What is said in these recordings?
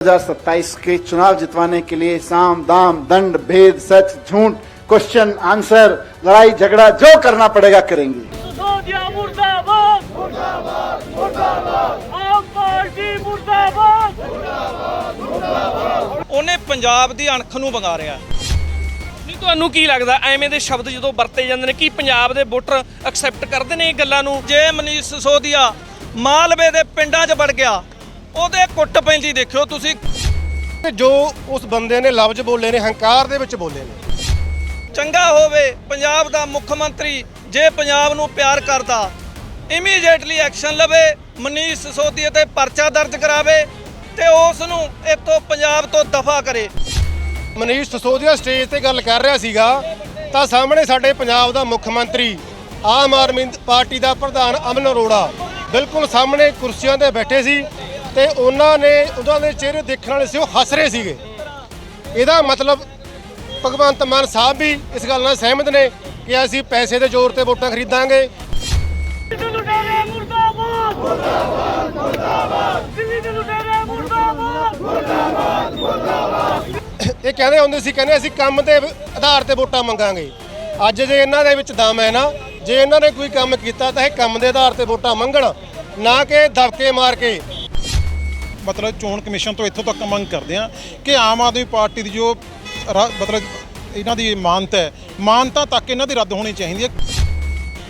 2027 के चुनाव जितवाने के लिए साम दाम दंड भेद सच झूठ क्वेश्चन आंसर लड़ाई झगड़ा जो करना पड़ेगा करेंगे ਸੋਧਿਆ ਮੁਰਦਾਬਾਦ ਮੁਰਦਾਬਾਦ ਮੁਰਦਾਬਾਦ ਆਮ ਪਾਰਟੀ ਮੁਰਦਾਬਾਦ ਉਹਨੇ ਪੰਜਾਬ ਦੀ ਅਣਖ ਨੂੰ ਵੰਗਾਰਿਆ ਨਹੀਂ ਤੁਹਾਨੂੰ ਕੀ ਲੱਗਦਾ ਐਵੇਂ ਦੇ ਸ਼ਬਦ ਜਦੋਂ ਵਰਤੇ ਜਾਂਦੇ ਨੇ ਕੀ ਪੰਜਾਬ ਦੇ ਵੋਟਰ ਐਕਸੈਪਟ ਕਰਦੇ ਨੇ ਇਹ ਗੱਲਾਂ ਨੂੰ ਜੇ ਮਨੀਸ਼ ਸਿਸੋਦੀਆ ਮਾਲਵੇ ਦੇ ਪਿੰਡਾਂ 'ਚ ਵੜ ਗਿਆ ਉਹਦੇ ਕੁੱਟ ਪੈਂਦੀ ਦੇਖਿਓ ਤੁਸੀਂ। ਜੋ ਉਸ ਬੰਦੇ ਨੇ ਲਫ਼ਜ਼ ਬੋਲੇ ਨੇ ਹੰਕਾਰ ਦੇ ਵਿੱਚ ਬੋਲੇ ਨੇ। ਚੰਗਾ ਹੋਵੇ ਪੰਜਾਬ ਦਾ ਮੁੱਖ ਮੰਤਰੀ ਜੇ ਪੰਜਾਬ ਨੂੰ ਪਿਆਰ ਕਰਦਾ। ਇਮੀਡੀਏਟਲੀ ਐਕਸ਼ਨ ਲਵੇ ਮਨੀਸ਼ ਸਿਸੋਦੀਆ ਤੇ ਪਰਚਾ ਦਰਜ ਕਰਾਵੇ ਤੇ ਉਸ ਨੂੰ ਇੱਥੋਂ ਪੰਜਾਬ ਤੋਂ ਦਫਾ ਕਰੇ। ਮਨੀਸ਼ ਸਸੋਦੀਆ ਸਟੇਜ ਤੇ ਗੱਲ ਕਰ ਰਿਹਾ ਸੀਗਾ ਤਾਂ ਸਾਹਮਣੇ ਸਾਡੇ ਪੰਜਾਬ ਦਾ ਮੁੱਖ ਮੰਤਰੀ ਆਮ ਆਦਮੀ ਪਾਰਟੀ ਦਾ ਪ੍ਰਧਾਨ ਅਮਨ ਅਰੋੜਾ ਬਿਲਕੁਲ ਸਾਹਮਣੇ ਕੁਰਸੀਆਂ ਤੇ ਬੈਠੇ ਸੀ। ਤੇ ਉਹਨਾਂ ਨੇ, ਉਹਨਾਂ ਦੇ ਚਿਹਰੇ ਦੇਖਣ ਵਾਲੇ ਸੀ, ਉਹ ਹੱਸ ਰਹੇ ਸੀਗੇ। ਇਹਦਾ ਮਤਲਬ ਭਗਵੰਤ ਮਾਨ ਸਾਹਿਬ ਵੀ ਇਸ ਗੱਲ ਨਾਲ ਸਹਿਮਤ ਨੇ ਕਿ ਅਸੀਂ ਪੈਸੇ ਦੇ ਜ਼ੋਰ ਤੇ ਵੋਟਾਂ ਖਰੀਦਾਂਗੇ। ਇਹ ਕਹਿੰਦੇ ਹੁੰਦੇ ਸੀ, ਕਹਿੰਦੇ ਅਸੀਂ ਕੰਮ ਦੇ ਆਧਾਰ ਤੇ ਵੋਟਾਂ ਮੰਗਾਂਗੇ। ਅੱਜ ਜੇ ਇਹਨਾਂ ਦੇ ਵਿੱਚ ਦਮ ਹੈ ਨਾ, ਜੇ ਇਹਨਾਂ ਨੇ ਕੋਈ ਕੰਮ ਕੀਤਾ ਤਾਂ ਇਹ ਕੰਮ ਦੇ ਆਧਾਰ ਤੇ ਵੋਟਾਂ ਮੰਗਣ, ਨਾ ਕਿ ਦਬਕੇ ਮਾਰ ਕੇ। ਮਤਲਬ ਚੋਣ ਕਮਿਸ਼ਨ ਤੋਂ ਇੱਥੋਂ ਤੱਕ ਮੰਗ ਕਰਦੇ ਆ ਕਿ ਆਮ ਆਦਮੀ ਪਾਰਟੀ ਦੀ ਜੋ ਰਾ- ਮਤਲਬ ਇਹਨਾਂ ਦੀ ਮਾਨਤਾ ਹੈ ਮਾਨਤਾ ਤੱਕ ਇਹਨਾਂ ਦੀ ਰੱਦ ਹੋਣੀ ਚਾਹੀਦੀ ਹੈ।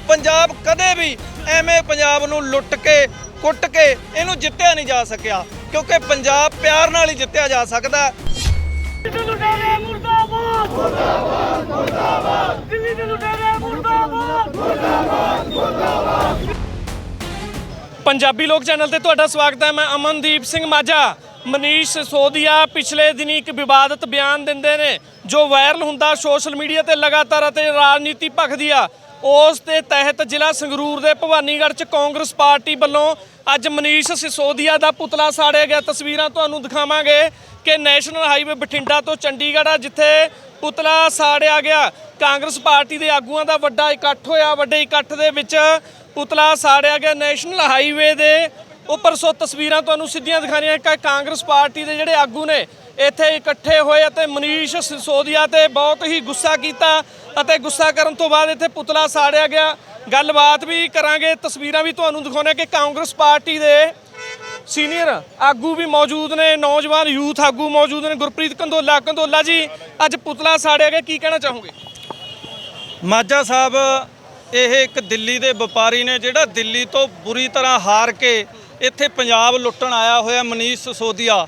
ਪੰਜਾਬ ਕਦੇ ਵੀ ਐਵੇਂ ਪੰਜਾਬ ਨੂੰ ਲੁੱਟ ਕੇ ਕੁੱਟ ਕੇ ਇਹਨੂੰ ਜਿੱਤਿਆ ਨਹੀਂ ਜਾ ਸਕਿਆ ਕਿਉਂਕਿ ਪੰਜਾਬ ਪਿਆਰ ਨਾਲ ਹੀ ਜਿੱਤਿਆ ਜਾ ਸਕਦਾ ਹੈ। ਦਿੱਲੀ ਦੇ ਲੁਟੇਰੇ ਮੁਰਦਾਬਾਦ ਮੁਰਦਾਬਾਦ ਮੁਰਦਾਬਾਦ! ਦਿੱਲੀ ਦੇ ਲੁਟੇਰੇ ਮੁਰਦਾਬਾਦ! ਪੰਜਾਬੀ ਲੋਕ ਚੈਨਲ ਤੇ ਤੁਹਾਡਾ ਸਵਾਗਤ ਹੈ। ਮੈਂ ਅਮਨਦੀਪ ਸਿੰਘ ਮਾਝਾ। ਮਨੀਸ਼ ਸੋਧੀਆ ਪਿਛਲੇ ਦਿਨੀ ਇੱਕ ਵਿਵਾਦਤ ਬਿਆਨ ਦਿੰਦੇ ਨੇ, ਜੋ ਵਾਇਰਲ ਹੁੰਦਾ ਸੋਸ਼ਲ ਮੀਡੀਆ ਤੇ ਲਗਾਤਾਰ ਅਤੇ ਰਾਜਨੀਤੀ ਭਖਦੀ ਆ। ਉਸ ਦੇ ਤਹਿਤ ਜ਼ਿਲ੍ਹਾ ਸੰਗਰੂਰ ਦੇ ਭਵਾਨੀਗੜ੍ਹ ਚ ਕਾਂਗਰਸ ਪਾਰਟੀ ਵੱਲੋਂ ਅੱਜ ਮਨੀਸ਼ ਸਿਸੋਦੀਆ ਦਾ ਪੁਤਲਾ ਸਾੜਿਆ ਗਿਆ। ਤਸਵੀਰਾਂ ਤੁਹਾਨੂੰ ਦਿਖਾਵਾਂਗੇ ਕਿ ਨੈਸ਼ਨਲ ਹਾਈਵੇ ਬਠਿੰਡਾ ਤੋਂ ਚੰਡੀਗੜ੍ਹ ਆ, ਜਿੱਥੇ ਪੁਤਲਾ ਸਾੜਿਆ ਗਿਆ। ਕਾਂਗਰਸ ਪਾਰਟੀ ਦੇ ਆਗੂਆਂ ਦਾ ਵੱਡਾ ਇਕੱਠ ਹੋਇਆ। ਵੱਡੇ ਇਕੱਠ ਦੇ ਵਿੱਚ ਪੁਤਲਾ ਸਾੜਿਆ ਗਿਆ ਨੈਸ਼ਨਲ ਹਾਈਵੇ ਦੇ ਉੱਪਰ। ਸੋ ਤਸਵੀਰਾਂ ਤੁਹਾਨੂੰ ਸਿੱਧੀਆਂ ਦਿਖਾਣੀਆਂ ਕਿ ਕਾਂਗਰਸ ਪਾਰਟੀ ਦੇ ਜਿਹੜੇ ਆਗੂ ਨੇ ਇੱਥੇ ਇਕੱਠੇ ਹੋਏ ਅਤੇ ਮਨੀਸ਼ ਸਿਸੋਦੀਆ ਤੇ ਬਹੁਤ ਹੀ ਗੁੱਸਾ ਕੀਤਾ ਅਤੇ ਗੁੱਸਾ ਕਰਨ ਤੋਂ ਬਾਅਦ ਇੱਥੇ ਪੁਤਲਾ ਸਾੜਿਆ ਗਿਆ। ਗੱਲਬਾਤ ਵੀ ਕਰਾਂਗੇ, ਤਸਵੀਰਾਂ ਵੀ ਤੁਹਾਨੂੰ ਦਿਖਾਉਣੇ ਕਿ ਕਾਂਗਰਸ ਪਾਰਟੀ ਦੇ ਸੀਨੀਅਰ ਆਗੂ ਵੀ ਮੌਜੂਦ ਨੇ, ਨੌਜਵਾਨ ਯੂਥ ਆਗੂ ਮੌਜੂਦ ਨੇ, ਗੁਰਪ੍ਰੀਤ ਕੰਦੋਲਾ। ਕੰਦੋਲਾ ਜੀ, ਅੱਜ ਪੁਤਲਾ ਸਾੜਿਆ ਗਿਆ, ਕੀ ਕਹਿਣਾ ਚਾਹੋਗੇ? ਮਾਝਾ ਸਾਹਿਬ, ਇਹ ਇੱਕ ਦਿੱਲੀ ਦੇ ਵਪਾਰੀ ਨੇ ਜਿਹੜਾ ਦਿੱਲੀ ਤੋਂ ਬੁਰੀ ਤਰ੍ਹਾਂ ਹਾਰ ਕੇ ਇੱਥੇ ਪੰਜਾਬ ਲੁੱਟਣ ਆਇਆ ਹੋਇਆ ਮਨੀਸ਼ ਸਿਸੋਦੀਆ।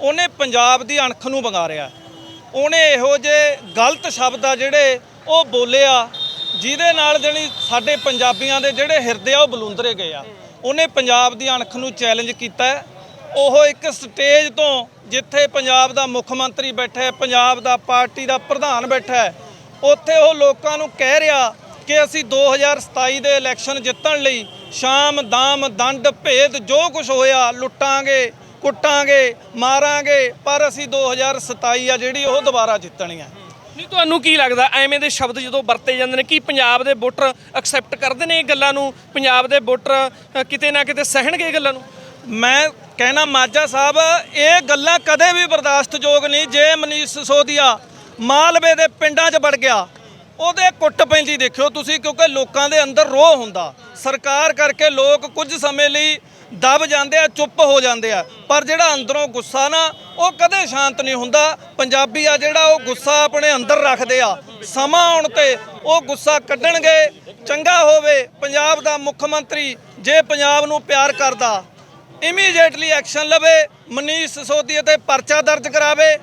ਉਹਨੇ ਪੰਜਾਬ ਦੀ ਅਣਖ ਨੂੰ ਵੰਗਾਰਿਆ ਉਹਨੇ ਇਹੋ ਜਿਹੇ ਗਲਤ ਸ਼ਬਦ ਆ ਜਿਹੜੇ ਉਹ ਬੋਲਿਆ, ਜਿਹਦੇ ਨਾਲ ਜਣੀ ਸਾਡੇ ਪੰਜਾਬੀਆਂ ਦੇ ਜਿਹੜੇ ਹਿਰਦੇ ਆ ਉਹ ਬਲੁੰਦਰੇ ਗਏ ਆ। ਉਹਨੇ ਪੰਜਾਬ ਦੀ ਅਣਖ ਨੂੰ ਚੈਲੰਜ ਕੀਤਾ। ਉਹ ਇੱਕ ਸਟੇਜ ਤੋਂ ਜਿੱਥੇ ਪੰਜਾਬ ਦਾ ਮੁੱਖ ਮੰਤਰੀ ਬੈਠਾ ਹੈ, ਪੰਜਾਬ ਦਾ ਪਾਰਟੀ ਦਾ ਪ੍ਰਧਾਨ ਬੈਠਾ ਹੈ, ਉੱਥੇ ਉਹ ਲੋਕਾਂ ਨੂੰ ਕਹਿ ਰਿਹਾ ਕਿ ਅਸੀਂ 2027 ਦੇ ਇਲੈਕਸ਼ਨ ਜਿੱਤਣ ਲਈ ਸ਼ਾਮ, ਦਾਮ, ਦੰਡ, ਭੇਦ ਜੋ ਕੁਝ ਹੋਇਆ ਲੁੱਟਾਂਗੇ। ਕੁੱਟਾਂਗੇ ਮਾਰਾਂਗੇ ਪਰ ਅਸੀਂ 2027 ਆ ਜਿਹੜੀ ਉਹ ਦੁਬਾਰਾ ਜਿੱਤਣੀ ਆ। ਨਹੀਂ ਤੁਹਾਨੂੰ ਕੀ ਲੱਗਦਾ? ਐਵੇਂ ਦੇ ਸ਼ਬਦ ਜਦੋਂ ਵਰਤੇ ਜਾਂਦੇ ਨੇ ਕੀ ਪੰਜਾਬ ਦੇ ਵੋਟਰ ਐਕਸੈਪਟ ਕਰਦੇ ਨੇ ਇਹ ਗੱਲਾਂ ਨੂੰ? ਪੰਜਾਬ ਦੇ ਵੋਟਰ ਕਿਤੇ ਨਾ ਕਿਤੇ ਸਹਿਣਗੇ ਇਹ ਗੱਲਾਂ ਨੂੰ? ਮੈਂ ਕਹਿਣਾ ਮਾਝਾ ਸਾਹਿਬ ਇਹ ਗੱਲਾਂ ਕਦੇ ਵੀ ਬਰਦਾਸ਼ਤਯੋਗ ਨਹੀਂ। ਜੇ ਮਨੀਸ਼ ਸਿਸੋਦੀਆ ਮਾਲਵੇ ਦੇ ਪਿੰਡਾਂ 'ਚ ਵੜ ਗਿਆ ਉਹਦੇ ਕੁੱਟ ਪੈਂਦੀ ਦੇਖਿਓ ਤੁਸੀਂ ਕਿਉਂਕਿ ਲੋਕਾਂ ਦੇ ਅੰਦਰ ਰੋਹ ਹੁੰਦਾ। ਸਰਕਾਰ ਕਰਕੇ ਲੋਕ ਕੁਝ ਸਮੇਂ ਲਈ ਦਬ ਜਾਂਦੇ ਆ, ਚੁੱਪ ਹੋ ਜਾਂਦੇ ਆ। ਪਰ ਜਿਹੜਾ ਅੰਦਰੋਂ ਗੁੱਸਾ ਨਾ, ਉਹ ਕਦੇ ਸ਼ਾਂਤ ਨਹੀਂ ਹੁੰਦਾ। ਪੰਜਾਬੀ ਆ ਜਿਹੜਾ, ਉਹ ਗੁੱਸਾ ਆਪਣੇ ਅੰਦਰ ਰੱਖਦੇ ਆ। ਸਮਾਂ ਆਉਣ ਤੇ ਉਹ ਗੁੱਸਾ ਕੱਢਣਗੇ, ਚੰਗਾ ਹੋਵੇ। ਪੰਜਾਬ ਦਾ ਮੁੱਖ ਮੰਤਰੀ ਜੇ ਪੰਜਾਬ ਨੂੰ ਪਿਆਰ ਕਰਦਾ ਇਮੀਡੀਏਟਲੀ ਐਕਸ਼ਨ ਲਵੇ, ਮਨੀਸ਼ ਸਿਸੋਦੀਆ ਤੇ ਪਰਚਾ ਦਰਜ ਕਰਾਵੇ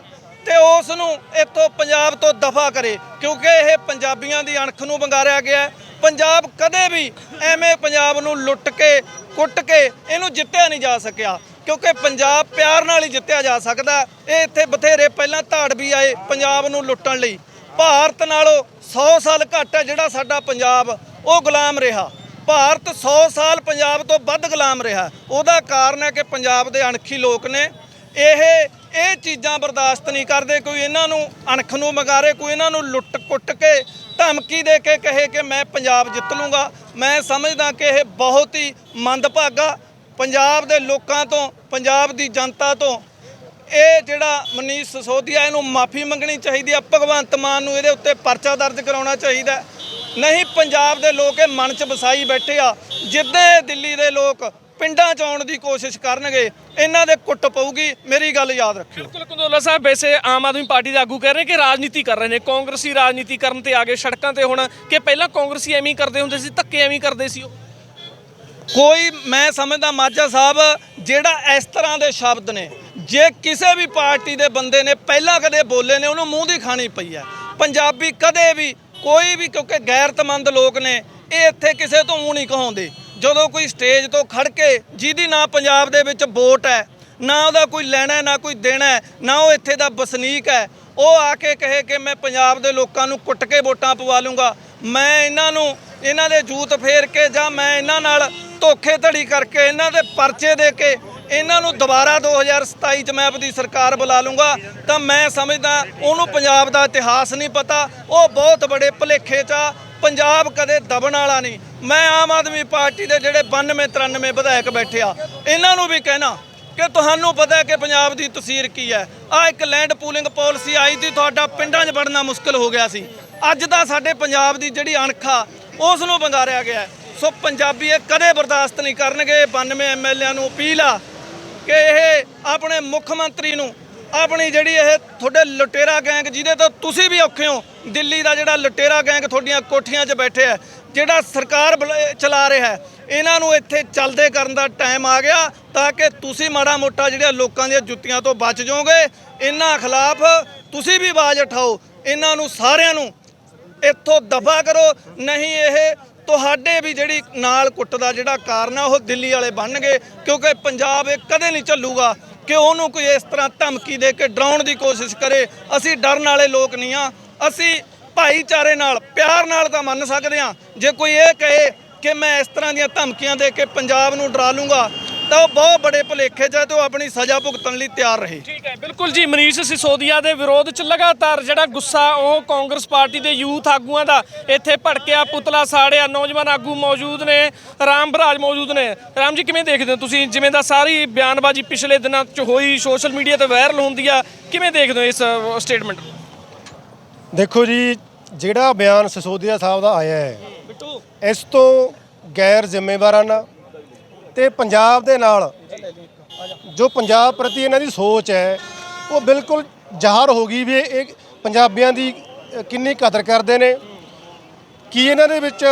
ਤੇ ਉਸ ਨੂੰ ਇੱਥੋਂ ਪੰਜਾਬ ਤੋਂ ਦਫਾ ਕਰੇ। ਕਿਉਂਕਿ ਇਹ ਪੰਜਾਬੀਆਂ ਦੀ ਅਣਖ ਨੂੰ ਵੰਗਾਰਿਆ ਗਿਆ ਪੰਜਾਬ ਕਦੇ ਵੀ ਐਵੇਂ ਪੰਜਾਬ ਨੂੰ ਲੁੱਟ ਕੇ, ਕੁੱਟ ਕੇ ਇਹਨੂੰ ਜਿੱਤਿਆ ਨਹੀਂ ਜਾ ਸਕਿਆ। ਕਿਉਂਕਿ ਪੰਜਾਬ ਪਿਆਰ ਨਾਲ ਹੀ ਜਿੱਤਿਆ ਜਾ ਸਕਦਾ ਇਹ ਇੱਥੇ ਬਥੇਰੇ ਪਹਿਲਾਂ ਧਾੜ ਵੀ ਆਏ ਪੰਜਾਬ ਨੂੰ ਲੁੱਟਣ ਲਈ। ਭਾਰਤ ਨਾਲੋਂ 100 ਸਾਲ ਘੱਟ ਹੈ ਜਿਹੜਾ ਸਾਡਾ ਪੰਜਾਬ, ਉਹ ਗੁਲਾਮ ਰਿਹਾ। ਭਾਰਤ 100 ਸਾਲ ਪੰਜਾਬ ਤੋਂ ਵੱਧ ਗੁਲਾਮ ਰਿਹਾ। ਉਹਦਾ ਕਾਰਨ ਹੈ ਕਿ ਪੰਜਾਬ ਦੇ ਅਣਖੀ ਲੋਕ ਨੇ। ਇਹ ਇਹ ਚੀਜ਼ਾਂ ਬਰਦਾਸ਼ਤ ਨਹੀਂ ਕਰਦੇ। ਕੋਈ ਇਹਨਾਂ ਨੂੰ ਅਣਖ ਨੂੰ ਮਗਾਰੇ, ਕੋਈ ਇਹਨਾਂ ਨੂੰ ਲੁੱਟ ਕੁੱਟ ਕੇ ਧਮਕੀ ਦੇ ਕੇ ਕਹੇ ਕਿ ਮੈਂ ਪੰਜਾਬ ਜਿੱਤ ਲੂੰਗਾ। ਮੈਂ ਸਮਝਦਾ ਕਿ ਇਹ ਬਹੁਤ ਹੀ ਮੰਦਭਾਗਾ ਪੰਜਾਬ ਦੇ ਲੋਕਾਂ ਤੋਂ, ਪੰਜਾਬ ਦੀ ਜਨਤਾ ਤੋਂ। ਇਹ ਜਿਹੜਾ ਮਨੀਸ਼ ਸਸੋਦੀਆ, ਇਹਨੂੰ ਮਾਫੀ ਮੰਗਣੀ ਚਾਹੀਦੀ ਆ। ਭਗਵੰਤ ਮਾਨ ਨੂੰ ਇਹਦੇ ਉੱਤੇ ਪਰਚਾ ਦਰਜ ਕਰਾਉਣਾ ਚਾਹੀਦਾ। ਨਹੀਂ, ਪੰਜਾਬ ਦੇ ਲੋਕ ਇਹ ਮਨ 'ਚ ਵਸਾਈ ਬੈਠੇ ਆ। ਜਿੱਦਾਂ ਦਿੱਲੀ ਦੇ ਲੋਕ ਪਿੰਡਾਂ 'ਚ ਆਉਣ ਦੀ ਕੋਸ਼ਿਸ਼ ਕਰਨਗੇ ਇਹਨਾਂ ਦੇ ਕੁੱਟ ਪਊਗੀ ਮੇਰੀ ਗੱਲ ਯਾਦ ਰੱਖਿਓ। ਬਿਲਕੁਲ ਕੰਦੋਲਾ ਸਾਹਿਬ ਵੈਸੇ ਆਮ ਆਦਮੀ ਪਾਰਟੀ ਦੇ ਆਗੂ ਕਹਿ ਰਹੇ ਕਿ ਰਾਜਨੀਤੀ ਕਰ ਰਹੇ ਨੇ ਕਾਂਗਰਸੀ ਰਾਜਨੀਤੀ ਕਰਨ ਤੇ ਆ ਗਏ ਸੜਕਾਂ ਤੇ ਹੁਣ ਕਿ ਪਹਿਲਾਂ ਕਾਂਗਰਸੀ ਐਵੇਂ ਕਰਦੇ ਹੁੰਦੇ ਸੀ ਧੱਕੇ ਐਵੇਂ ਕਰਦੇ ਸੀ ਉਹ? ਕੋਈ ਮੈਂ ਸਮਝਦਾ ਮਾਝਾ ਸਾਹਿਬ ਜਿਹੜਾ ਇਸ ਤਰ੍ਹਾਂ ਦੇ ਸ਼ਬਦ ਨੇ ਜੇ ਕਿਸੇ ਵੀ ਪਾਰਟੀ ਦੇ ਬੰਦੇ ਨੇ ਪਹਿਲਾਂ ਕਦੇ ਬੋਲੇ ਨੇ ਉਹਨੂੰ ਮੂੰਹ ਦੀ ਖਾਣੀ ਪਈ ਹੈ। ਪੰਜਾਬੀ ਕਦੇ ਵੀ ਕੋਈ ਵੀ ਕਿਉਂਕਿ ਗੈਰਤਮੰਦ ਲੋਕ ਨੇ ਇਹ ਇੱਥੇ ਕਿਸੇ ਤੋਂ ਮੂੰਹ ਨਹੀਂ ਕਹਾਉਂਦੇ। ਜਦੋਂ ਕੋਈ ਸਟੇਜ ਤੋਂ ਖੜ ਕੇ ਜਿਹਦੀ ਨਾ ਪੰਜਾਬ ਦੇ ਵਿੱਚ ਵੋਟ ਹੈ, ਨਾ ਉਹਦਾ ਕੋਈ ਲੈਣਾ ਨਾ ਕੋਈ ਦੇਣਾ ਨਾ ਉਹ ਇੱਥੇ ਦਾ ਵਸਨੀਕ ਹੈ, ਉਹ ਆ ਕੇ ਕਹੇ ਕਿ ਮੈਂ ਪੰਜਾਬ ਦੇ ਲੋਕਾਂ ਨੂੰ ਕੁੱਟ ਕੇ ਵੋਟਾਂ ਪਵਾ ਲੂੰਗਾ। ਮੈਂ ਇਹਨਾਂ ਨੂੰ, ਇਹਨਾਂ ਦੇ ਜੂਤ ਫੇਰ ਕੇ ਜਾਂ ਮੈਂ ਇਹਨਾਂ ਨਾਲ ਧੋਖੇ ਧੜੀ ਕਰਕੇ, ਇਹਨਾਂ ਦੇ ਪਰਚੇ ਦੇ ਕੇ ਇਹਨਾਂ ਨੂੰ ਦੁਬਾਰਾ 2027 ਚ ਮੈਂ ਆਪਣੀ ਸਰਕਾਰ ਬੁਲਾ ਲੂੰਗਾ, ਤਾਂ ਮੈਂ ਸਮਝਦਾ ਉਹਨੂੰ ਪੰਜਾਬ ਦਾ ਇਤਿਹਾਸ ਨਹੀਂ ਪਤਾ, ਉਹ ਬਹੁਤ ਬੜੇ ਭੁਲੇਖੇ 'ਚ ਆ ਪੰਜਾਬ ਕਦੇ ਦਬਣ ਵਾਲਾ ਨਹੀਂ। ਮੈਂ ਆਮ ਆਦਮੀ ਪਾਰਟੀ ਦੇ ਜਿਹੜੇ 92 93 ਵਿਧਾਇਕ ਬੈਠੇ ਆ, ਇਹਨਾਂ ਨੂੰ ਵੀ ਕਹਿਣਾ ਕਿ ਤੁਹਾਨੂੰ ਪਤਾ ਹੈ ਕਿ ਪੰਜਾਬ ਦੀ ਤਸਵੀਰ ਕੀ ਹੈ। ਆ ਇੱਕ ਲੈਂਡ ਪੂਲਿੰਗ ਪਾਲਿਸੀ ਆਈ ਸੀ, ਤੁਹਾਡਾ ਪਿੰਡਾਂ 'ਚ ਵੜਨਾ ਮੁਸ਼ਕਲ ਹੋ ਗਿਆ ਸੀ। ਅੱਜ ਦਾ ਸਾਡੇ ਪੰਜਾਬ ਦੀ ਜਿਹੜੀ ਅਣਖਾ, ਉਸ ਨੂੰ ਵੰਗਾਰਿਆ ਗਿਆ ਸੋ ਪੰਜਾਬੀ ਇਹ ਕਦੇ ਬਰਦਾਸ਼ਤ ਨਹੀਂ ਕਰਨਗੇ। 92 ਐਮਐਲਏਆਂ ਨੂੰ ਅਪੀਲ ਆ ਕਿ ਇਹ ਆਪਣੇ ਮੁੱਖ ਮੰਤਰੀ ਨੂੰ ਆਪਣੀ ਜਿਹੜੀ ਇਹ ਤੁਹਾਡੇ ਲੁਟੇਰਾ ਗੈਂਗ, ਜਿਹਦੇ ਤੋਂ ਤੁਸੀਂ ਵੀ ਔਖੇ ਹੋ, ਦਿੱਲੀ ਦਾ ਜਿਹੜਾ ਲੁਟੇਰਾ ਗੈਂਗ ਤੁਹਾਡੀਆਂ ਕੋਠੀਆਂ 'ਚ ਬੈਠੇ ਹੈ ਜਿਹੜਾ ਸਰਕਾਰ ਬਲ- ਚਲਾ ਰਿਹਾ ਹੈ, ਇਹਨਾਂ ਨੂੰ ਇੱਥੇ ਚੱਲਦੇ ਕਰਨ ਦਾ ਟਾਈਮ ਆ ਗਿਆ ਤਾਂ ਕਿ ਤੁਸੀਂ ਮਾੜਾ ਮੋਟਾ ਜਿਹੜੀਆਂ ਲੋਕਾਂ ਦੀਆਂ ਜੁੱਤੀਆਂ ਤੋਂ ਬਚ ਜਾਓਗੇ। ਇਹਨਾਂ ਖਿਲਾਫ ਤੁਸੀਂ ਵੀ ਆਵਾਜ਼ ਉਠਾਓ, ਇਹਨਾਂ ਨੂੰ ਸਾਰਿਆਂ ਨੂੰ ਇੱਥੋਂ ਦਫਾ ਕਰੋ, ਨਹੀਂ ਇਹ ਤੁਹਾਡੇ ਵੀ ਜਿਹੜੀ ਨਾਲ ਕੁੱਟ ਦਾ ਜਿਹੜਾ ਕਾਰਨ ਆ, ਉਹ ਦਿੱਲੀ ਵਾਲੇ ਬਣਨਗੇ, ਕਿਉਂਕਿ ਪੰਜਾਬ ਇਹ ਕਦੇ ਨਹੀਂ ਚੱਲੂਗਾ। ਕਿ ਉਹਨੂੰ ਕੋਈ ਇਸ ਤਰ੍ਹਾਂ ਧਮਕੀ ਦੇ ਕੇ ਡਰਾਉਣ ਦੀ ਕੋਸ਼ਿਸ਼ ਕਰੇ। ਅਸੀਂ ਡਰਨ ਵਾਲੇ ਲੋਕ ਨਹੀਂ ਆ। ਅਸੀਂ ਭਾਈਚਾਰੇ ਨਾਲ, ਪਿਆਰ ਨਾਲ ਤਾਂ ਮੰਨ ਸਕਦੇ ਆ। ਜੇ ਕੋਈ ਇਹ ਕਹੇ ਕਿ ਮੈਂ ਇਸ ਤਰ੍ਹਾਂ ਦੀਆਂ ਧਮਕੀਆਂ ਦੇ ਕੇ ਪੰਜਾਬ ਨੂੰ ਡਰਾ ਲੂੰਗਾ ਤਾਂ ਉਹ ਬਹੁਤ ਬੜੇ ਭੁਲੇਖੇ 'ਚ ਹੈ ਤੇ ਉਹ ਆਪਣੀ ਸਜ਼ਾ ਭੁਗਤਣ ਲਈ ਤਿਆਰ ਰਹੇ। ਠੀਕ ਹੈ ਬਿਲਕੁਲ ਜੀ ਮਨੀਸ਼ ਸਿਸੋਦੀਆ ਦੇ ਵਿਰੋਧ ਚ ਲਗਾਤਾਰ ਜਿਹੜਾ ਗੁੱਸਾ ਉਹ ਕਾਂਗਰਸ ਪਾਰਟੀ ਦੇ ਯੂਥ ਆਗੂਆਂ ਦਾ ਇੱਥੇ ਭੜਕਿਆ ਪੁਤਲਾ ਸਾੜਿਆ ਨੌਜਵਾਨ ਆਗੂ ਮੌਜੂਦ ਨੇ ਰਾਮ ਬਰਾਜ ਮੌਜੂਦ ਨੇ। ਰਾਮ ਜੀ ਕਿਵੇਂ ਦੇਖਦੇ ਹੋ ਤੁਸੀਂ? ਜਿਵੇਂ ਦਾ ਸਾਰੀ ਬਿਆਨਬਾਜ਼ੀ ਪਿਛਲੇ ਦਿਨਾਂ ਚ ਹੋਈ ਸੋਸ਼ਲ ਮੀਡੀਆ ਤੇ ਵਾਇਰਲ ਹੁੰਦੀ ਆ ਕਿਵੇਂ ਦੇਖਦੇ ਹੋ ਇਸ ਸਟੇਟਮੈਂਟ ਦੇਖੋ ਜੀ ਜਿਹੜਾ ਬਿਆਨ ਸਿਸੋਦੀਆ ਸਾਹਿਬ ਦਾ ਆਇਆ ਹੈ ਬਿੱਟੂ। ਇਸ ਤੋਂ ਗੈਰ ਜ਼ਿੰਮੇਵਾਰਾਨਾ ਤੇ ਪੰਜਾਬ ਦੇ ਨਾਲ ਜੋ ਪੰਜਾਬ ਪ੍ਰਤੀ ਇਹਨਾਂ ਦੀ ਸੋਚ ਹੈ, ਉਹ ਬਿਲਕੁਲ ਜ਼ਾਹਰ ਹੋ ਗਈ ਵੀ ਇਹ ਪੰਜਾਬੀਆਂ ਦੀ ਕਿੰਨੀ ਕਦਰ ਕਰਦੇ ਨੇ। ਕੀ ਇਹਨਾਂ ਦੇ ਵਿੱਚ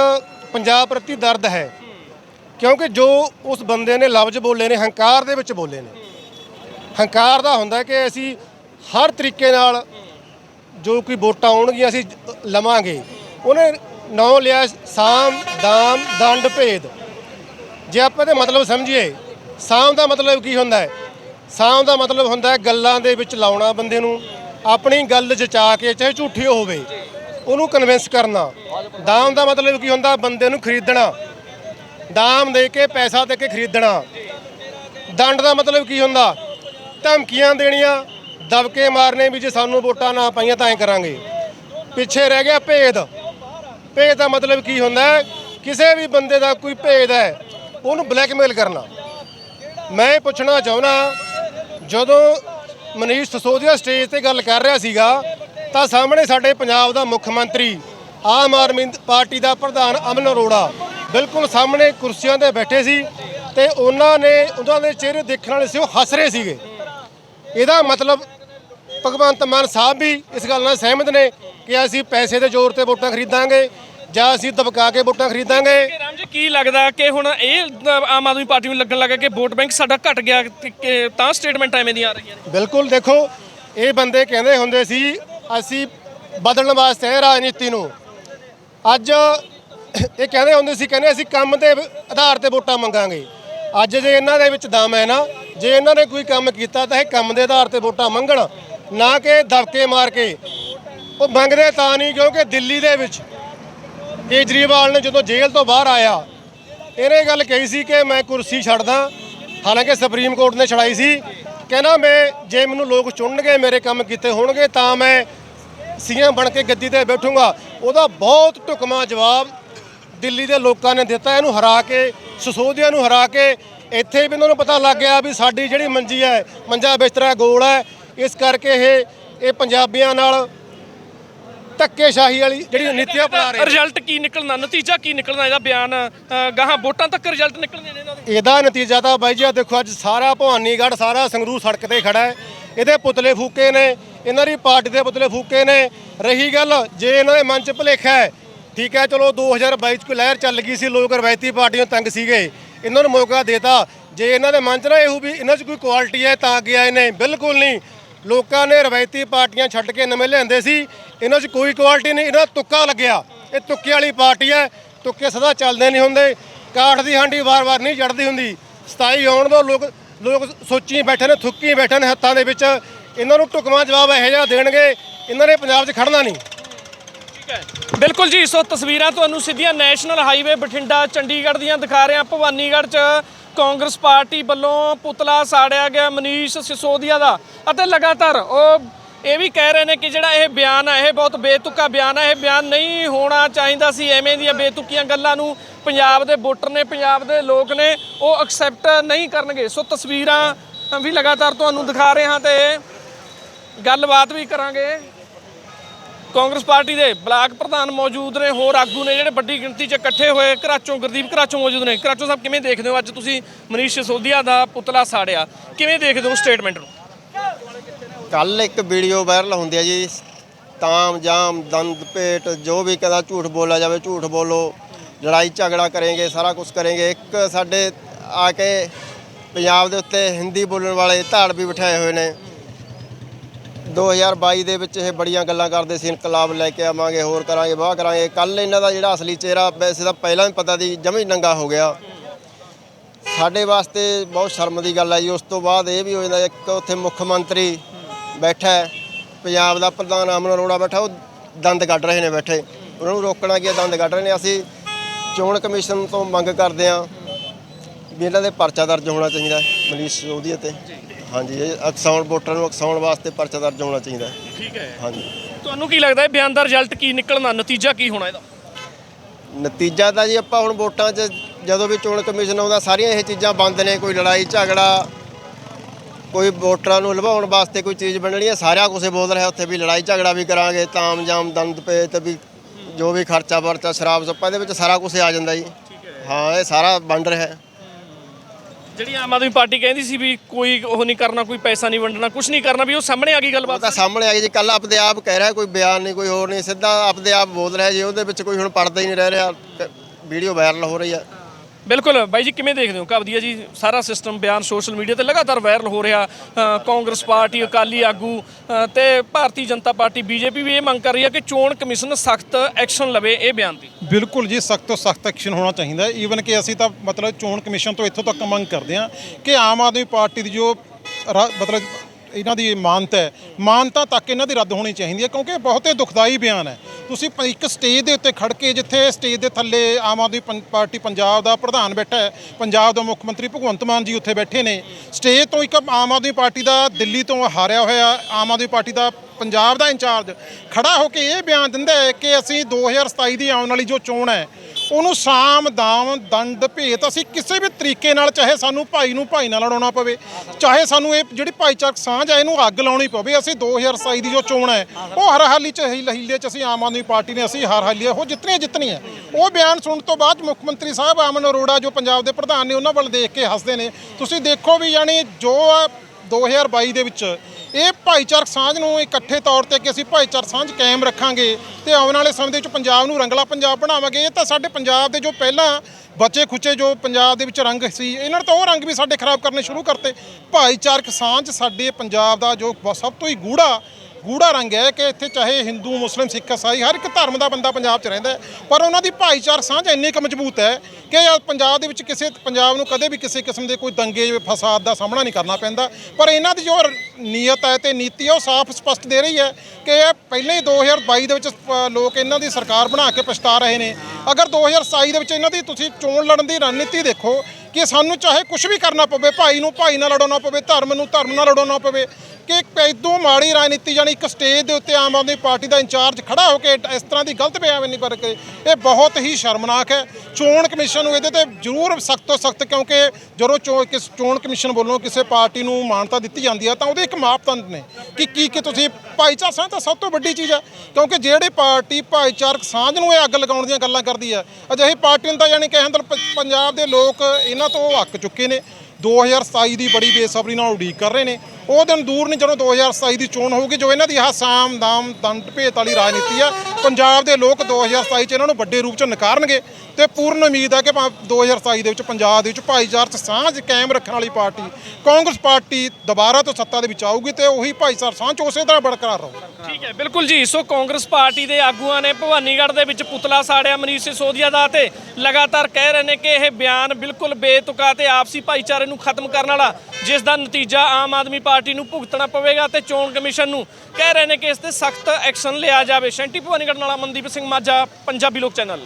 ਪੰਜਾਬ ਪ੍ਰਤੀ ਦਰਦ ਹੈ? ਕਿਉਂਕਿ ਜੋ ਉਸ ਬੰਦੇ ਨੇ ਲਫ਼ਜ਼ ਬੋਲੇ ਨੇ, ਹੰਕਾਰ ਦੇ ਵਿੱਚ ਬੋਲੇ ਨੇ। ਹੰਕਾਰ ਦਾ ਹੁੰਦਾ ਕਿ ਅਸੀਂ ਹਰ ਤਰੀਕੇ ਨਾਲ ਜੋ ਕੋਈ ਵੋਟਾਂ ਆਉਣਗੀਆਂ, ਅਸੀਂ ਲਵਾਂਗੇ। ਉਹਨੇ ਨਾਂ ਲਿਆ, ਸਾਮ, ਦਾਮ, ਦੰਡ, ਭੇਦ। ਜੇ ਆਪਾਂ ਇਹਦੇ ਮਤਲਬ ਸਮਝੀਏ ਸਾਮ ਦਾ ਮਤਲਬ ਕੀ ਹੁੰਦਾ ਹੈ? ਸਾਮ ਦਾ ਮਤਲਬ ਹੁੰਦਾ ਹੈ ਗੱਲਾਂ ਦੇ ਵਿੱਚ ਲਾਉਣਾ ਬੰਦੇ ਨੂੰ, ਆਪਣੀ ਗੱਲ ਜਚਾ ਕੇ, ਚਾਹੇ ਝੂਠੀ ਹੋਵੇ, ਉਹਨੂੰ ਕਨਵਿੰਸ ਕਰਨਾ। ਦਾਮ ਦਾ ਮਤਲਬ ਕੀ ਹੁੰਦਾ? ਬੰਦੇ ਨੂੰ ਖਰੀਦਣਾ। ਦਾਮ ਦੇ ਕੇ, ਪੈਸਾ ਦੇ ਕੇ ਖਰੀਦਣਾ। ਦੰਡ ਦਾ ਮਤਲਬ ਕੀ ਹੁੰਦਾ? ਧਮਕੀਆਂ ਦੇਣੀਆਂ, ਦਬਕੇ ਮਾਰਨੇ ਵੀ ਜੇ ਸਾਨੂੰ ਵੋਟਾਂ ਨਾ ਪਾਈਆਂ ਤਾਂ ਐ ਕਰਾਂਗੇ। ਪਿੱਛੇ ਰਹਿ ਗਿਆ ਭੇਦ। ਭੇਦ ਦਾ ਮਤਲਬ ਕੀ ਹੁੰਦਾ ਕਿਸੇ ਵੀ ਬੰਦੇ ਦਾ ਕੋਈ ਭੇਦ ਹੈ। ਉਹਨੂੰ ਬਲੈਕਮੇਲ ਕਰਨਾ। ਮੈਂ ਇਹ ਪੁੱਛਣਾ ਚਾਹੁੰਦਾ ਜਦੋਂ ਮਨੀਸ਼ ਸਸੋਦੀਆ ਸਟੇਜ ਤੇ ਗੱਲ ਕਰ ਰਿਹਾ ਸੀਗਾ, ਤਾਂ ਸਾਹਮਣੇ ਸਾਡੇ ਪੰਜਾਬ ਦਾ ਮੁੱਖ ਮੰਤਰੀ, ਆਮ ਆਦਮੀ ਪਾਰਟੀ ਦਾ ਪ੍ਰਧਾਨ ਅਮਨ ਅਰੋੜਾ ਬਿਲਕੁਲ ਸਾਹਮਣੇ ਕੁਰਸੀਆਂ ਤੇ ਬੈਠੇ ਸੀ ਤੇ ਉਹਨਾਂ ਨੇ, ਉਹਨਾਂ ਦੇ ਚਿਹਰੇ ਦੇਖਣ ਵਾਲੇ ਸੀ, ਉਹ ਹੱਸ ਰਹੇ ਸੀਗੇ। ਇਹਦਾ ਮਤਲਬ ਭਗਵੰਤ ਮਾਨ ਸਾਹਿਬ ਵੀ ਇਸ ਗੱਲ ਨਾਲ ਸਹਿਮਤ ਨੇ ਕਿ ਅਸੀਂ ਪੈਸੇ ਦੇ ਜ਼ੋਰ ਤੇ ਵੋਟਾਂ ਖਰੀਦਾਂਗੇ ਜਾਂ ਅਸੀਂ ਦਬਕਾ ਕੇ ਵੋਟਾਂ ਖਰੀਦਾਂਗੇ? ਰਾਮ ਜੀ ਕੀ ਲੱਗਦਾ ਕਿ ਹੁਣ ਇਹ ਆਮ ਆਦਮੀ ਪਾਰਟੀ ਨੂੰ ਲੱਗਣ ਲੱਗਾ ਕਿ ਵੋਟ ਬੈਂਕ ਸਾਡਾ ਘਟ ਗਿਆ ਤੇ ਕਿ ਤਾਂ ਸਟੇਟਮੈਂਟ ਐਵੇਂ ਦੀਆਂ ਆ ਰਹੀਆਂ ਨੇ? ਬਿਲਕੁਲ ਦੇਖੋ ਇਹ ਬੰਦੇ ਕਹਿੰਦੇ ਹੁੰਦੇ ਸੀ ਅਸੀਂ ਬਦਲਣ ਵਾਸਤੇ ਰਾਜਨੀਤੀ ਨੂੰ। ਅੱਜ ਇਹ ਕਹਿੰਦੇ ਹੁੰਦੇ ਸੀ ਕਹਿੰਦੇ ਅਸੀਂ ਕੰਮ ਦੇ ਆਧਾਰ ਤੇ ਵੋਟਾਂ ਮੰਗਾਂਗੇ। ਅੱਜ ਜੇ ਇਹਨਾਂ ਦੇ ਵਿੱਚ ਦਮ ਹੈ ਨਾ ਜੇ ਇਹਨਾਂ ਨੇ ਕੋਈ ਕੰਮ ਕੀਤਾ ਤਾਂ ਇਹ ਕੰਮ ਦੇ ਆਧਾਰ ਤੇ ਵੋਟਾਂ ਮੰਗਣ ਨਾ ਕਿ ਦਬਕੇ ਮਾਰ ਕੇ। ਉਹ ਮੰਗਦੇ ਤਾਂ ਨਹੀਂ ਕਿਉਂਕਿ ਦਿੱਲੀ ਦੇ ਵਿੱਚ ਕੇਜਰੀਵਾਲ ਨੇ ਜਦੋਂ ਜੇਲ੍ਹ ਤੋਂ ਬਾਹਰ ਆਇਆ, ਇਹਨੇ ਗੱਲ ਕਹੀ ਸੀ ਕਿ ਮੈਂ ਕੁਰਸੀ ਛੱਡਦਾ। ਹਾਲਾਂਕਿ ਸੁਪਰੀਮ ਕੋਰਟ ਨੇ ਛੜਾਈ ਸੀ। ਕਹਿੰਦਾ ਮੈਂ, ਜੇ ਮੈਨੂੰ ਲੋਕ ਚੁਣਨਗੇ, ਮੇਰੇ ਕੰਮ ਕੀਤੇ ਹੋਣਗੇ, ਤਾਂ ਮੈਂ ਸੀਐਮ ਬਣ ਕੇ ਗੱਦੀ ਤੇ ਬੈਠੂੰਗਾ। ਉਹਦਾ ਬਹੁਤ ਢੁਕਮਾ ਜਵਾਬ ਦਿੱਲੀ ਦੇ ਲੋਕਾਂ ਨੇ ਦਿੱਤਾ। ਇਹਨੂੰ ਹਰਾ ਕੇ ਸਿਸੋਦੀਆ ਨੂੰ ਹਰਾ ਕੇ, ਇੱਥੇ ਵੀ ਇਹਨਾਂ ਨੂੰ ਪਤਾ ਲੱਗ ਗਿਆ ਵੀ ਸਾਡੀ ਜਿਹੜੀ ਮੰਜੀ ਹੈ, ਮੰਜਾ ਬਿਸਤਰਾ ਗੋਲ ਹੈ। ਇਸ ਕਰਕੇ ਇਹ ਇਹ ਪੰਜਾਬੀਆਂ ਨਾਲ ਧੱਕੇਸ਼ਾਹੀ ਵਾਲੀ ਜਿਹੜੀ ਨੀਤੀਆਂ ਅਪਣਾ ਰਹੇ। ਰਿਜ਼ਲਟ ਕੀ ਨਿਕਲਣਾ? ਨਤੀਜਾ ਕੀ ਨਿਕਲਣਾ ਇਹਦਾ ਬਿਆਨ? ਗਾਹਾਂ ਵੋਟਾਂ ਤੱਕ ਰਿਜ਼ਲਟ ਨਿਕਲਣੇ ਨੇ ਇਹਨਾਂ ਦੇ। ਇਹਦਾ ਨਤੀਜਾ ਤਾਂ ਬਾਈ ਜੀ ਆਹ ਦੇਖੋ ਅੱਜ ਸਾਰਾ ਭਵਾਨੀਗੜ੍ਹ ਸਾਰਾ ਸੰਗਰੂਰ ਸੜਕ ਤੇ ਖੜਾ ਹੈ। ਇਹਦੇ ਪੁਤਲੇ ਫੂਕੇ ਨੇ ਇਹਨਾਂ ਦੀ ਪਾਰਟੀ ਦੇ ਪੁਤਲੇ ਫੂਕੇ ਨੇ। ਰਹੀ ਗੱਲ ਜੇ ਇਹਨਾਂ ਦੇ ਮਨ 'ਚ ਭੁਲੇਖਾ ਹੈ ਠੀਕ ਹੈ ਚਲੋ 2022 'ਚ ਕੋਈ ਲਹਿਰ ਚੱਲ ਗਈ ਸੀ ਲੋਕ ਰਵਾਇਤੀ ਪਾਰਟੀਆਂ ਤੰਗ ਸੀਗੇ। ਇਹਨਾਂ ਨੂੰ ਮੌਕਾ ਦੇਤਾ। ਜੇ ਇਹਨਾਂ ਦੇ ਮਨ 'ਚ ਨਾ ਇਹੋ ਵੀ ਇਹਨਾਂ 'ਚ ਕੋਈ ਕੁਆਲਿਟੀ ਹੈ ਤਾਂ ਅੱਗੇ ਆਏ ਨੇ ਬਿਲਕੁਲ ਨਹੀਂ। ਲੋਕਾਂ ਨੇ ਰਵਾਇਤੀ ਪਾਰਟੀਆਂ ਛੱਡ ਕੇ ਨਵੇਂ ਲਿਆਂਦੇ ਸੀ। ਇਹਨਾਂ 'ਚ ਕੋਈ ਕੁਆਲਿਟੀ ਨਹੀਂ, ਇਹਨਾਂ ਦਾ ਤੁੱਕਾ ਲੱਗਿਆ। ਇਹ ਤੁੱਕੇ ਵਾਲੀ ਪਾਰਟੀ ਹੈ, ਤੁੱਕੇ ਸਦਾ ਚੱਲਦੇ ਨਹੀਂ ਹੁੰਦੇ। ਕਾਠ ਦੀ ਹਾਂਡੀ ਵਾਰ-ਵਾਰ ਨਹੀਂ ਜੜਦੀ ਹੁੰਦੀ। 27 ਆਉਣ ਤੋਂ ਲੋਕ ਲੋਕ ਸੋਚੀ ਬੈਠੇ ਨੇ, ਥੁੱਕੀ ਬੈਠੇ ਨੇ ਹੱਥਾਂ ਦੇ ਵਿੱਚ। ਇਹਨਾਂ ਨੂੰ ਟੁਕਮਾ ਜਵਾਬ ਇਹੋ ਜਿਹਾ ਦੇਣਗੇ, ਇਹਨਾਂ ਨੇ ਪੰਜਾਬ 'ਚ ਖੜਨਾ ਨਹੀਂ। ਬਿਲਕੁਲ ਜੀ, ਸੋ ਤਸਵੀਰਾਂ ਤੁਹਾਨੂੰ ਸਿੱਧੀਆਂ ਨੈਸ਼ਨਲ ਹਾਈਵੇ ਬਠਿੰਡਾ, ਚੰਡੀਗੜ੍ਹ ਦੀਆਂ ਦਿਖਾ ਰਹੇ ਹਾਂ। ਭਵਾਨੀਗੜ੍ਹ 'ਚ ਕਾਂਗਰਸ ਪਾਰਟੀ ਵੱਲੋਂ ਪੁਤਲਾ ਸਾੜਿਆ ਗਿਆ ਮਨੀਸ਼ ਸਿਸੋਦੀਆ ਦਾ ਅਤੇ ਲਗਾਤਾਰ ਉਹ ਇਹ ਵੀ ਕਹਿ ਰਹੇ ਨੇ ਕਿ ਜਿਹੜਾ ਇਹ ਬਿਆਨ ਹੈ ਇਹ ਬਹੁਤ ਬੇਤੁਕਾ ਬਿਆਨ ਹੈ ਇਹ ਬਿਆਨ ਨਹੀਂ ਹੋਣਾ ਚਾਹੀਦਾ ਸੀ, ਐਵੇਂ ਦੀਆਂ ਬੇਤੁਕੀਆਂ ਗੱਲਾਂ ਨੂੰ ਪੰਜਾਬ ਦੇ ਵੋਟਰ ਨੇ, ਪੰਜਾਬ ਦੇ ਲੋਕ ਨੇ, ਉਹ ਐਕਸੈਪਟ ਨਹੀਂ ਕਰਨਗੇ। ਸੋ ਤਸਵੀਰਾਂ ਵੀ ਲਗਾਤਾਰ ਤੁਹਾਨੂੰ ਦਿਖਾ ਰਹੇ ਹਾਂ ਤੇ ਗੱਲਬਾਤ ਵੀ ਕਰਾਂਗੇ। ਕਾਂਗਰਸ ਪਾਰਟੀ ਦੇ ਬਲਾਕ ਪ੍ਰਧਾਨ ਮੌਜੂਦ ਨੇ, ਹੋਰ ਆਗੂ ਨੇ ਜਿਹੜੇ ਵੱਡੀ ਗਿਣਤੀ 'ਚ ਇਕੱਠੇ ਹੋਏ, ਘਰਾਚੋਂ ਗੁਰਦੀਪ ਘਰਾਚੋਂ ਮੌਜੂਦ ਨੇ। ਘਰਾਚੋਂ ਸਾਹਿਬ, ਕਿਵੇਂ ਦੇਖਦੇ ਹੋ? ਅੱਜ ਤੁਸੀਂ ਮਨੀਸ਼ ਸਿਸੋਦੀਆ ਦਾ ਪੁਤਲਾ ਸਾੜਿਆ। ਕਿਵੇਂ ਦੇਖਦੇ ਹੋ ਸਟੇਟਮੈਂਟ ਨੂੰ? ਕੱਲ ਇੱਕ ਵੀਡੀਓ ਵਾਇਰਲ ਹੁੰਦੀ ਹੈ ਜੀ। ਤਾਮ ਜਾਮ, ਦੰਦ, ਪੇਟ, ਜੋ ਵੀ ਕਹਿੰਦਾ ਝੂਠ ਬੋਲਿਆ ਜਾਵੇ, ਝੂਠ ਬੋਲੋ। ਲੜਾਈ, ਝਗੜਾ ਕਰਾਂਗੇ, ਸਾਰਾ ਕੁਝ ਕਰਾਂਗੇ। ਇੱਕ ਸਾਡੇ ਆ ਕੇ ਪੰਜਾਬ ਦੇ ਉੱਤੇ ਹਿੰਦੀ ਬੋਲਣ ਵਾਲੇ ਧਾੜ ਵੀ ਬਿਠਾਏ ਹੋਏ ਨੇ। 2022 ਦੇ ਵਿੱਚ ਇਹ ਬੜੀਆਂ ਗੱਲਾਂ ਕਰਦੇ ਸੀ, ਇਨਕਲਾਬ ਲੈ ਕੇ ਆਵਾਂਗੇ, ਹੋਰ ਕਰਾਂਗੇ, ਵਾਹ ਕਰਾਂਗੇ। ਕੱਲ ਇਹਨਾਂ ਦਾ ਜਿਹੜਾ ਅਸਲੀ ਚਿਹਰਾ, ਵੈਸੇ ਤਾਂ ਪਹਿਲਾਂ ਹੀ ਪਤਾ ਸੀ ਜਮੀ ਨੰਗਾ ਹੋ ਗਿਆ। ਸਾਡੇ ਵਾਸਤੇ ਬਹੁਤ ਸ਼ਰਮ ਦੀ ਗੱਲ ਹੈ ਜੀ। ਉਸ ਤੋਂ ਬਾਅਦ ਇਹ ਵੀ ਹੋ ਜਾਂਦਾ, ਇੱਕ ਉੱਥੇ ਮੁੱਖ ਮੰਤਰੀ ਬੈਠਾ ਹੈ। ਪੰਜਾਬ ਦਾ ਪ੍ਰਧਾਨ ਅਮਨ ਅਰੋੜਾ ਬੈਠਾ ਉਹ ਦੰਦ ਕੱਢ ਰਹੇ ਨੇ ਬੈਠੇ। ਉਹਨਾਂ ਨੂੰ ਰੋਕਣਾ ਕੀ ਹੈ, ਦੰਦ ਕੱਢ ਰਹੇ ਨੇ। ਅਸੀਂ ਚੋਣ ਕਮਿਸ਼ਨ ਤੋਂ ਮੰਗ ਕਰਦੇ ਹਾਂ ਵੀ ਇਹਨਾਂ ਦੇ ਪਰਚਾ ਦਰਜ ਹੋਣਾ ਚਾਹੀਦਾ ਹੈ ਮਨੀਸ਼ ਉਹਦੀ ਤੇ ਹਾਂਜੀ ਇਹ ਅਕਸਾਉਣ ਵੋਟਰ ਨੂੰ ਅਕਸਾਉਣ ਵਾਸਤੇ ਪਰਚਾ ਦਰਜ ਹੋਣਾ ਚਾਹੀਦਾ ਹੈ। ਠੀਕ ਹੈ। ਹਾਂਜੀ। ਤੁਹਾਨੂੰ ਕੀ ਲੱਗਦਾ ਹੈ ਬਿਆਨ ਦਾ ਰਿਜ਼ਲਟ ਕੀ ਨਿਕਲਣਾ? ਨਤੀਜਾ ਕੀ ਹੋਣਾ ਇਹਦਾ? ਨਤੀਜਾ ਤਾਂ ਜੀ ਆਪਾਂ ਹੁਣ ਵੋਟਾਂ 'ਚ ਜਦੋਂ ਵੀ ਚੋਣ ਕਮਿਸ਼ਨ ਆਉਂਦਾ ਸਾਰੀਆਂ ਇਹ ਚੀਜ਼ਾਂ ਬੰਦ ਨੇ। ਕੋਈ ਲੜਾਈ ਝਗੜਾ ਕੋਈ ਵੋਟਰਾਂ ਨੂੰ ਲਵਾਉਣ ਵਾਸਤੇ ਕੋਈ ਚੀਜ਼ ਬਣਨੀ ਹੈ ਸਾਰਿਆ ਕੁਛ ਬੋਲ ਰਿਹਾ ਉੱਥੇ ਵੀ ਲੜਾਈ ਝਗੜਾ ਵੀ ਕਰਾਂਗੇ ਤਾਮ ਜਾਮ ਦੰਦ ਪੇ ਤੇ ਵੀ ਜੋ ਵੀ ਖਰਚਾ ਵਰਚਾ ਸ਼ਰਾਬ ਸੱਪਾ ਇਹਦੇ ਵਿੱਚ ਸਾਰਾ ਕੁਝ ਆ ਜਾਂਦਾ ਜੀ। ਹਾਂ ਇਹ ਸਾਰਾ ਵੰਡ ਰਿਹਾ ਹੈ। ਜਿਹੜੀ ਆਮ ਆਦਮੀ ਪਾਰਟੀ ਕਹਿੰਦੀ ਸੀ ਵੀ ਕੋਈ ਉਹ ਨਹੀਂ ਕਰਨਾ ਕੋਈ ਪੈਸਾ ਨਹੀਂ ਵੰਡਣਾ ਕੁਝ ਨਹੀਂ ਕਰਨਾ ਵੀ ਉਹ ਸਾਹਮਣੇ ਆ ਗਈ ਉਹ ਗੱਲਬਾਤ ਤਾਂ ਸਾਹਮਣੇ ਆ ਗਈ ਜੀ ਕੱਲ ਆਪਦੇ ਆਪ ਕਹਿ ਰਿਹਾ ਕੋਈ ਬਿਆਨ ਨਹੀਂ ਕੋਈ ਹੋਰ ਨਹੀਂ ਸਿੱਧਾ ਆਪਦੇ ਆਪ ਬੋਲ ਰਿਹਾ ਜੀ ਉਹਦੇ ਵਿੱਚ ਕੋਈ ਹੁਣ ਪੜਦਾ ਹੀ ਨਹੀਂ ਰਹਿ ਰਿਹਾ ਵੀਡੀਓ ਵਾਇਰਲ ਹੋ ਰਹੀ ਆ ਬਿਲਕੁਲ ਬਾਈ ਜੀ ਕਿਵੇਂ ਦੇਖਦੇ ਹੋ? ਕਬਦੀਆ ਜੀ ਸਾਰਾ ਸਿਸਟਮ ਬਿਆਨ ਸੋਸ਼ਲ ਮੀਡੀਆ ਤੇ ਲਗਾਤਾਰ ਵਾਇਰਲ ਹੋ ਰਿਹਾ। ਕਾਂਗਰਸ ਪਾਰਟੀ ਅਕਾਲੀ ਆਗੂ ਅ, ਤੇ ਭਾਰਤੀ ਜਨਤਾ ਪਾਰਟੀ ਬੀਜੇਪੀ ਵੀ ਇਹ ਮੰਗ ਕਰ ਰਹੀ ਹੈ ਕਿ ਚੋਣ ਕਮਿਸ਼ਨ ਸਖਤ ਐਕਸ਼ਨ ਲਵੇ ਇਹ ਬਿਆਨ ਦੀ। ਬਿਲਕੁਲ ਜੀ ਸਖਤ ਤੋਂ ਸਖਤ ਐਕਸ਼ਨ ਹੋਣਾ ਚਾਹੀਦਾ ਈਵਨ ਕਿ ਅਸੀਂ ਤਾਂ ਮਤਲਬ ਚੋਣ ਕਮਿਸ਼ਨ ਤੋਂ ਇੱਥੋਂ ਤੱਕ ਮੰਗ ਕਰਦੇ ਹਾਂ ਕਿ ਆਮ ਆਦਮੀ ਪਾਰਟੀ ਦੀ ਜੋ ਮਤਲਬ ਇਹਨਾਂ ਦੀ ਮਾਨਤਾ ਹੈ। ਮਾਨਤਾ ਤੱਕ ਇਹਨਾਂ ਦੀ ਰੱਦ ਹੋਣੀ ਚਾਹੀਦੀ ਹੈ ਕਿਉਂਕਿ ਇਹ ਬਹੁਤ ਹੀ ਦੁਖਦਾਈ ਬਿਆਨ ਹੈ। ਤੁਸੀਂ ਪ- ਇੱਕ ਸਟੇਜ ਦੇ ਉੱਤੇ ਖੜ ਕੇ ਜਿੱਥੇ ਸਟੇਜ ਦੇ ਥੱਲੇ ਆਮ ਆਦਮੀ ਪੰ- ਪਾਰਟੀ ਪੰਜਾਬ ਦਾ ਪ੍ਰਧਾਨ ਬੈਠਾ ਹੈ, ਪੰਜਾਬ ਦਾ ਮੁੱਖ ਮੰਤਰੀ ਭਗਵੰਤ ਮਾਨ ਜੀ ਉੱਥੇ ਬੈਠੇ ਨੇ। ਸਟੇਜ ਤੋਂ ਇੱਕ ਆਮ ਆਦਮੀ ਪਾਰਟੀ ਦਾ ਦਿੱਲੀ ਤੋਂ ਹਾਰਿਆ ਹੋਇਆ ਆਮ ਆਦਮੀ ਪਾਰਟੀ ਦਾ ਪੰਜਾਬ ਦਾ ਇੰਚਾਰਜ ਖੜਾ ਹੋ ਕੇ ਇਹ ਬਿਆਨ ਦਿੰਦਾ ਹੈ ਕਿ ਅਸੀਂ 2027 ਦੀ ਆਉਣ ਵਾਲੀ ਜੋ ਚੋਣ ਹੈ ਉਹਨੂੰ ਸਾਮ, ਦਾਮ, ਦੰਡ, ਭੇਤ ਅਸੀਂ ਕਿਸੇ ਵੀ ਤਰੀਕੇ ਨਾਲ ਚਾਹੇ ਸਾਨੂੰ ਭਾਈ ਨੂੰ ਭਾਈ ਨਾਲ ਲੜਾਉਣਾ ਪਵੇ, ਚਾਹੇ ਸਾਨੂੰ ਇਹ ਜਿਹੜੀ ਭਾਈਚਾਰਕ ਸਾਂਝ ਹੈ ਇਹਨੂੰ ਅੱਗ ਲਾਉਣੀ ਪਵੇ, ਅਸੀਂ 2027 ਦੀ ਜੋ ਚੋਣ ਹੈ, ਉਹ ਹਰ ਹਾਲੀ ਚ ਹਿੱਲ- ਚ ਅਸੀਂ ਆਮ ਆਦਮੀ ਪਾਰਟੀ ਨੇ, ਅਸੀਂ ਹਰ ਹਾਲੀ ਉਹ ਜਿੱਤਣੀ ਜਿੱਤਣੀ ਹੈ ਉਹ ਬਿਆਨ ਸੁਣਨ ਤੋਂ ਬਾਅਦ ਮੁੱਖ ਮੰਤਰੀ ਸਾਹਿਬ ਅਮਨ ਅਰੋੜਾ, ਜੋ ਪੰਜਾਬ ਦੇ ਪ੍ਰਧਾਨ ਨੇ, ਉਹਨਾਂ ਵੱਲ ਦੇਖ ਕੇ ਹੱਸਦੇ ਨੇ। ਤੁਸੀਂ ਦੇਖੋ ਵੀ ਯਾਨੀ ਜੋ 2022 ਦੇ ਵਿੱਚ ਇਹ ਭਾਈਚਾਰਕ ਸਾਂਝ ਨੂੰ ਇਕੱਠੇ ਤੌਰ ਤੇ ਕਿ ਅਸੀਂ ਭਾਈਚਾਰਕ ਸਾਂਝ ਕਾਇਮ ਰੱਖਾਂਗੇ ਤੇ ਆਉਣ ਵਾਲੇ ਸਮੇਂ ਦੇ ਵਿੱਚ ਪੰਜਾਬ ਨੂੰ ਰੰਗਲਾ ਪੰਜਾਬ ਬਣਾਵਾਂਗੇ। ਇਹ ਤਾਂ ਸਾਡੇ ਪੰਜਾਬ ਦੇ ਜੋ ਪਹਿਲਾਂ ਬਚੇ ਖੁਚੇ ਜੋ ਪੰਜਾਬ ਦੇ ਵਿੱਚ ਰੰਗ ਸੀ, ਇਹਨਾਂ ਨੇ ਤਾਂ ਉਹ ਰੰਗ ਵੀ ਸਾਡੇ ਖਰਾਬ ਕਰਨੇ ਸ਼ੁਰੂ ਕਰਤੇ। ਭਾਈਚਾਰਕ ਸਾਂਝ ਸਾਡੇ ਪੰਜਾਬ ਦਾ ਜੋ ਬ- ਸਭ ਤੋਂ ਹੀ ਗੂੜਾ ਗੂੜਾ ਰੰਗ ਹੈ ਕਿ ਇੱਥੇ ਚਾਹੇ ਹਿੰਦੂ ਮੁਸਲਿਮ ਸਿੱਖ ਇਸਾਈ ਹਰ ਇੱਕ ਧਰਮ ਦਾ ਬੰਦਾ ਪੰਜਾਬ 'ਚ ਰਹਿੰਦਾ ਹੈ। ਪਰ ਉਹਨਾਂ ਦੀ ਭਾਈਚਾਰ ਸਾਂਝ ਇੰਨੀ ਕੁ ਮਜ਼ਬੂਤ ਹੈ ਕਿ ਇਹ ਪੰਜਾਬ ਦੇ ਵਿੱਚ ਕਿਸੇ ਪੰਜਾਬ ਨੂੰ ਕਦੇ ਵੀ ਕਿਸੇ ਕਿਸਮ ਦੇ ਕੋਈ ਦੰਗੇ ਫਸਾਦ ਦਾ ਸਾਹਮਣਾ ਨਹੀਂ ਕਰਨਾ ਪੈਂਦਾ। ਪਰ ਇਹਨਾਂ ਦੀ ਜੋ ਰ- ਨੀਅਤ ਹੈ ਤੇ ਨੀਤੀ ਹੈ ਉਹ ਸਾਫ਼ ਸਪਸ਼ਟ ਦੇ ਰਹੀ ਹੈ ਕਿ ਇਹ ਪਹਿਲਾਂ ਹੀ 2022 ਦੇ ਵਿੱਚ ਅ, ਲੋਕ ਇਹਨਾਂ ਦੀ ਸਰਕਾਰ ਬਣਾ ਕੇ ਪਛਤਾ ਰਹੇ ਨੇ। ਅਗਰ 2027 ਦੇ ਵਿੱਚ ਇਹਨਾਂ ਦੀ ਤੁਸੀਂ ਚੋਣ ਲੜਨ ਦੀ ਰਣਨੀਤੀ ਦੇਖੋ ਕਿ ਸਾਨੂੰ ਚਾਹੇ ਕੁਝ ਵੀ ਕਰਨਾ ਪਵੇ ਭਾਈ ਨੂੰ ਭਾਈ ਨਾਲ ਲੜਾਉਣਾ ਪਵੇ ਧਰਮ ਨੂੰ ਧਰਮ ਨਾਲ ਲੜਾਉਣਾ ਪਵੇ ਕਿ ਇਦੋਂ ਮਾੜੀ ਰਾਜਨੀਤੀ ਜਾਨੀ ਇੱਕ ਸਟੇਜ ਦੇ ਉੱਤੇ ਆਮ ਆਦਮੀ ਪਾਰਟੀ ਦਾ ਇੰਚਾਰਜ ਖੜਾ ਹੋ ਕੇ ਇਸ ਤਰ੍ਹਾਂ ਦੀ ਗਲਤ ਬਿਆਨਬਾਜ਼ੀ ਕਰਕੇ ਇਹ ਬਹੁਤ ਹੀ ਸ਼ਰਮਨਾਕ ਹੈ। ਚੋਣ ਕਮਿਸ਼ਨ ਨੂੰ ਇਹਦੇ ਤੇ ਜ਼ਰੂਰ ਸਖਤ ਤੋਂ ਸਖਤ ਕਿਉਂਕਿ ਜਦੋਂ ਚੋ- ਕਿਸ ਚੋਣ ਕਮਿਸ਼ਨ ਵੱਲੋਂ ਕਿਸੇ ਪਾਰਟੀ ਨੂੰ ਮਾਨਤਾ ਦਿੱਤੀ ਜਾਂਦੀ ਹੈ ਤਾਂ ਉਹਦੇ ਇੱਕ ਮਾਪਦੰਡ ਨੇ ਕਿ ਕੀ, ਕਿ ਤੁਸੀਂ ਭਾਈਚਾਰਾ ਸਾਂਝ ਤਾਂ ਸਭ ਤੋਂ ਵੱਡੀ ਚੀਜ਼ ਹੈ ਕਿਉਂਕਿ ਜਿਹੜੀ ਪਾਰਟੀ ਭਾਈਚਾਰਕ ਸਾਂਝ ਨੂੰ ਇਹ ਅੱਗ ਲਗਾਉਣ ਦੀਆਂ ਗੱਲਾਂ ਕਰਦੀ ਹੈ ਅਜਿਹੀ ਪਾਰਟੀ ਨੂੰ ਤਾਂ ਯਾਨੀ ਕਿ ਅੰਦਰ ਪੰਜਾਬ ਦੇ ਲੋਕ ਇਹਨਾਂ ਤੋਂ ਹੱਕ ਚੁੱਕੇ ਨੇ। 2027 ਦੀ ਬੜੀ ਬੇਸਬਰੀ ਨਾਲ ਉਡੀਕ ਕਰ ਰਹੇ ਨੇ। ਉਹ ਦਿਨ ਦੂਰ ਨਹੀਂ, ਜਦੋਂ 2027 ਦੀ ਚੋਣ ਹੋਊਗੀ, ਜੋ ਇਹਨਾਂ ਦੀ ਆਹ ਸਾਮ ਦਾਮ ਦੰਡ ਭੇਤ ਵਾਲੀ ਰਾਜਨੀਤੀ ਆ ਪੰਜਾਬ ਦੇ ਲੋਕ 2027 ਚ ਇਹਨਾਂ ਨੂੰ ਵੱਡੇ ਰੂਪ ਚ ਨਕਾਰਨਗੇ ਤੇ ਪੂਰਨ ਉਮੀਦ ਹੈ ਕਿ ਭਾਵੇਂ 2027 ਦੇ ਵਿੱਚ ਪੰਜਾਬ ਦੇ ਵਿੱਚ ਭਾਈਚਾਰਕ ਸਾਂਝ ਕਾਇਮ ਰੱਖਣ ਵਾਲੀ ਪਾਰਟੀ ਕਾਂਗਰਸ ਪਾਰਟੀ ਦੁਬਾਰਾ ਤੋਂ ਸੱਤਾ ਦੇ ਵਿੱਚ ਆਊਗੀ ਤੇ ਉਹੀ ਭਾਈਚਾਰਕ ਸਾਂਝ ਉਸੇ ਤਰ੍ਹਾਂ ਬਰਕਰਾਰ ਰਹੂ ਠੀਕ ਹੈ, ਬਿਲਕੁਲ ਜੀ। ਸੋ ਕਾਂਗਰਸ ਪਾਰਟੀ ਦੇ ਆਗੂਆਂ ਨੇ ਭਵਾਨੀਗੜ੍ਹ ਦੇ ਵਿੱਚ ਪੁਤਲਾ ਸਾੜਿਆ ਮਨੀਸ਼ ਸਿਸੋਦੀਆ ਦਾ ਤੇ ਲਗਾਤਾਰ ਕਹਿ ਰਹੇ ਨੇ ਕਿ ਇਹ ਬਿਆਨ ਬਿਲਕੁਲ ਬੇਤੁਕਾ ਤੇ ਆਪਸੀ ਭਾਈਚਾਰੇ ਨੂੰ ਖਤਮ ਕਰਨ ਵਾਲਾ, ਜਿਸ ਦਾ ਨਤੀਜਾ ਆਮ ਆਦਮੀ ਪਾਰਟੀ ਨੂੰ ਭੁਗਤਣਾ ਪਵੇਗਾ ਤੇ ਚੋਣ ਕਮਿਸ਼ਨ ਨੂੰ ਕਹਿ ਰਹੇ ਨੇ ਕਿ ਇਸ ਤੇ ਸਖਤ ਐਕਸ਼ਨ ਲਿਆ ਜਾਵੇ। ਸ਼ੈਂਟੀ ਭਵਾਨੀਗੜ੍ਹ ਨਾਲ ਮਨਦੀਪ ਸਿੰਘ ਮਾਝਾ ਪੰਜਾਬੀ ਲੋਕ ਚੈਨਲ।